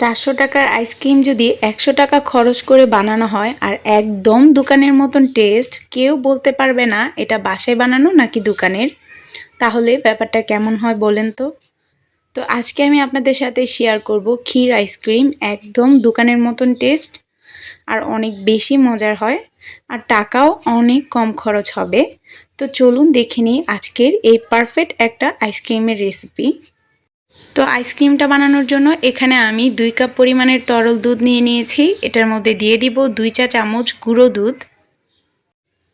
চারশো টাকার আইসক্রিম যদি একশো টাকা খরচ করে বানানো হয়, আর একদম দোকানের মতন টেস্ট কেউ বলতে পারবে না এটা বাসায় বানানো নাকি দোকানের, তাহলে ব্যাপারটা কেমন হয় বলেন তো? তো আজকে আমি আপনাদের সাথে শেয়ার করব ক্ষীর আইসক্রিম, একদম দোকানের মতন টেস্ট, আর অনেক বেশি মজার হয়, আর টাকাও অনেক কম খরচ হবে। তো চলুন দেখে নিই আজকের এই পারফেক্ট একটা আইসক্রিমের রেসিপি তো আইসক্রিমটা বানানোর জন্য এখানে আমি দুই কাপ পরিমাণের তরল দুধ নিয়ে নিয়েছি। এটার মধ্যে দিয়ে দিব দুই চা চামচ গুঁড়ো দুধ।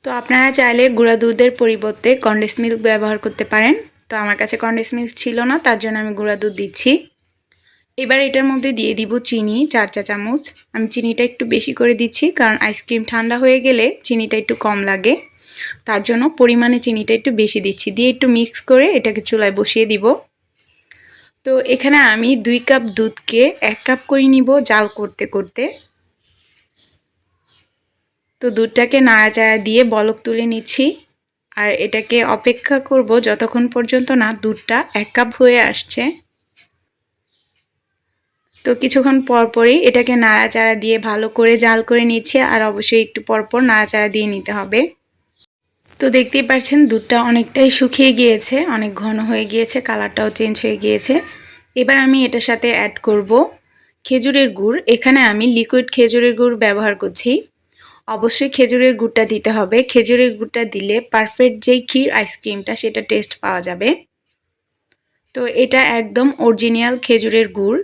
তো আপনারা চাইলে গুঁড়া দুধের পরিবর্তে কন্ডেন্স মিল্ক ব্যবহার করতে পারেন। তো আমার কাছে কন্ডেন্স মিল্ক ছিল না, তার জন্য আমি গুঁড়া দুধ দিচ্ছি। এবার এটার মধ্যে দিয়ে দিব চিনি, চার চা চামচ। আমি চিনিটা একটু বেশি করে দিচ্ছি, কারণ আইসক্রিম ঠান্ডা হয়ে গেলে চিনিটা একটু কম লাগে। তার জন্য পরিমাণে চিনিটা একটু বেশি দিচ্ছি। দিয়ে একটু মিক্স করে এটাকে চুলায় বসিয়ে দিব। তো এখানে আমি দুই কাপ দুধকে এক কাপ করে নিব জাল করতে করতে। তো দুধটাকে নাড়াচাড়া দিয়ে বলক তুলে নিচ্ছি। আর এটাকে অপেক্ষা করব যতক্ষণ পর্যন্ত না দুধটা এক কাপ হয়ে আসছে। তো কিছুক্ষণ পরপরই এটাকে নাড়াচাড়া দিয়ে ভালো করে জাল করে নিচ্ছে আর অবশ্যই একটু পরপর নাড়াচাড়া দিয়ে নিতে হবে। তো দেখতেই পাচ্ছেন দুধটা অনেকটাই শুকিয়ে গিয়েছে, অনেক ঘন হয়ে গিয়েছে, কালারটাও চেঞ্জ হয়ে গিয়েছে। এবার আমি এটার সাথে অ্যাড করব খেজুরের গুড়। এখানে আমি লিকুইড খেজুরের গুড় ব্যবহার করছি। অবশ্যই খেজুরের গুড়টা দিতে হবে। খেজুরের গুড়টা দিলে পারফেক্ট যেই ক্ষীর আইসক্রিমটা সেটা টেস্ট পাওয়া যাবে। তো এটা একদম অরিজিনাল খেজুরের গুড়।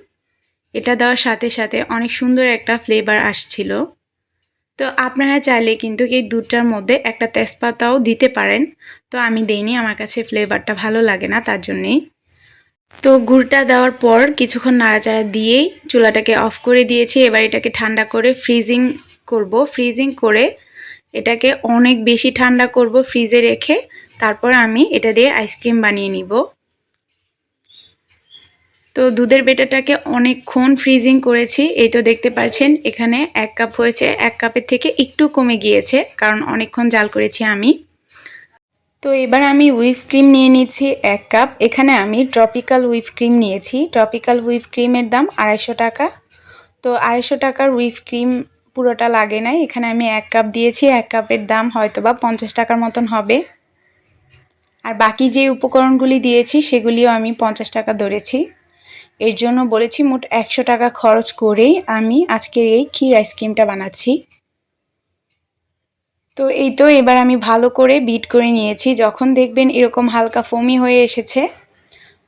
এটা দেওয়ার সাথে সাথে অনেক সুন্দর একটা ফ্লেভার আসছিল। তো আপনারা চাইলে কিন্তু এই দুধটার মধ্যে একটা তেজপাতাও দিতে পারেন। তো আমি দেইনি, আমার কাছে ফ্লেভারটা ভালো লাগে না, তার জন্যেই। তো গুড়টা দেওয়ার পর কিছুক্ষণ নাড়াচাড়া দিয়েই চুলাটাকে অফ করে দিয়েছি। এবার এটাকে ঠান্ডা করে ফ্রিজিং করব। ফ্রিজিং করে এটাকে অনেক বেশি ঠান্ডা করব ফ্রিজে রেখে। তারপর আমি এটা দিয়ে আইসক্রিম বানিয়ে নিব। তো দুধের বেটাটাকে অনেকক্ষণ ফ্রিজিং করেছি। এই তো দেখতে পাচ্ছেন এখানে এক কাপ হয়েছে। এক কাপের থেকে একটু কমে গিয়েছে, কারণ অনেকক্ষণ জাল করেছি আমি। তো এবার আমি হুইপ ক্রিম নিয়ে নিচ্ছি এক কাপ এখানে আমি ট্রপিক্যাল হুইপ ক্রিম নিয়েছি। ট্রপিক্যাল হুইপ ক্রিমের দাম আড়াইশো টাকা। তো আড়াইশো টাকার হুইপ ক্রিম পুরোটা লাগে নাই। এখানে আমি এক কাপ দিয়েছি। এক কাপের দাম হয়তো বা পঞ্চাশ টাকার মতন হবে। আর বাকি যে উপকরণগুলি দিয়েছি, সেগুলিও আমি পঞ্চাশ টাকা ধরেছি। এর জন্য বলেছি মোট একশো টাকা খরচ করেই আমি আজকের এই ক্ষীর আইসক্রিমটা বানাচ্ছি। তো এই তো এবার আমি ভালো করে বিট করে নিয়েছি। যখন দেখবেন এরকম হালকা ফোমি হয়ে এসেছে,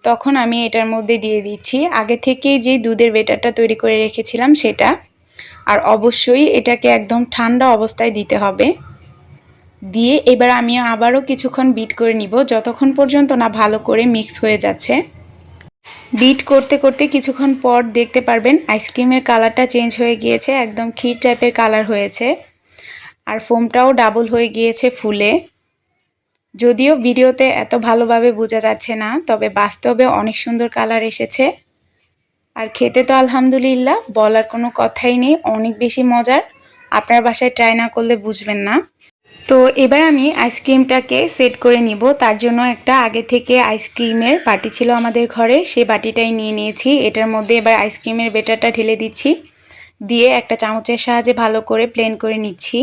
তখন আমি এটার মধ্যে দিয়ে দিচ্ছি। আগে থেকে যে দুধের বেটারটা তৈরি করে রেখেছিলাম সেটা, আর অবশ্যই এটাকে একদম ঠান্ডা অবস্থায় দিতে হবে। দিয়ে এবার আমি আবারও কিছুক্ষণ বিট করে নিব। যতক্ষণ পর্যন্ত না ভালো করে মিক্স হয়ে যাচ্ছে। বিট করতে করতে কিছুক্ষণ পর দেখতে পারবেন আইসক্রিমের কালারটা চেঞ্জ হয়ে গিয়েছে, একদম ক্ষীর টাইপের কালার হয়েছে। আর ফোমটাও ডাবল হয়ে গিয়েছে ফুলে। যদিও ভিডিওতে এত ভালোভাবে বোঝা যাচ্ছে না, তবে বাস্তবে অনেক সুন্দর কালার এসেছে। আর খেতে তো আলহামদুলিল্লাহ, বলার কোনো কথাই নেই, অনেক বেশি মজার। আপনার বাসায় ট্রাই না করলে বুঝবেন না। তো এবার আমি আইসক্রিমটাকে সেট করে নিব। তার জন্য একটা আগে থেকে আইসক্রিমের বাটি ছিল আমাদের ঘরে সেই বাটিটাই নিয়ে নিয়েছি। এটার মধ্যে এবার আইসক্রিমের বেটারটা ঢেলে দিচ্ছি। দিয়ে একটা চামচের সাহায্যে ভালো করে প্লেন করে নিচ্ছি।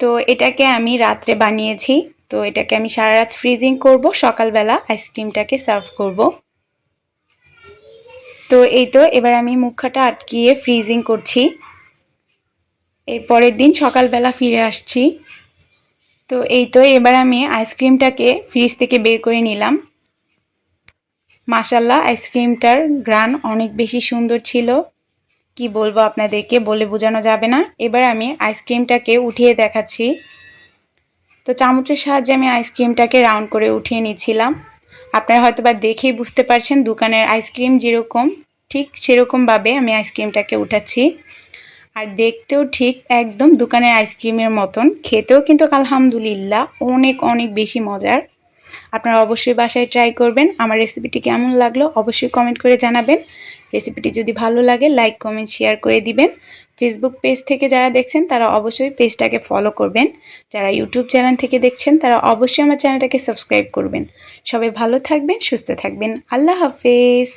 তো এটাকে আমি রাত্রে বানিয়েছি। তো এটাকে আমি সারা রাত ফ্রিজিং করব, সকালবেলা আইসক্রিমটাকে সার্ভ করব। তো এই তো, এবার আমি মুখাটা আটকিয়ে ফ্রিজিং করছি। এর পরের দিন সকালবেলা ফিরে আসছি। তো এই তো এবার আমি আইসক্রিমটাকে ফ্রিজ থেকে বের করে নিলাম। মাসাল্লাহ আইসক্রিমটার গ্রান অনেক বেশি সুন্দর ছিল। কি বলব আপনাদেরকে, বলে বোঝানো যাবে না। এবার আমি আইসক্রিমটাকে উঠিয়ে দেখাচ্ছি। তো চামচের সাহায্যে আমি আইসক্রিমটাকে রাউন্ড করে উঠিয়ে নিচ্ছিলাম। আপনারা হয়তো বা দেখেই বুঝতে পারছেন দোকানের আইসক্রিম যেরকম, ঠিক সেরকমভাবে আমি আইসক্রিমটাকে উঠাচ্ছি। আর দেখতেও ঠিক একদম দোকানের আইসক্রিমের মতন। খেতেও কিন্তু আলহামদুলিল্লাহ অনেক অনেক বেশি মজার। আপনারা অবশ্যই বাসায় ট্রাই করবেন। আমার রেসিপিটি কেমন লাগল অবশ্যই কমেন্ট করে জানাবেন। রেসিপিটি যদি ভালো লাগে লাইক কমেন্ট শেয়ার করে দিবেন। ফেসবুক পেজ থেকে যারা দেখছেন, তারা অবশ্যই পেজটাকে ফলো করবেন। যারা ইউটিউব চ্যানেল থেকে দেখছেন, তারা অবশ্যই আমার চ্যানেলটাকে সাবস্ক্রাইব করবেন। সবাই ভালো থাকবেন, সুস্থ থাকবেন। আল্লাহ হাফেজ।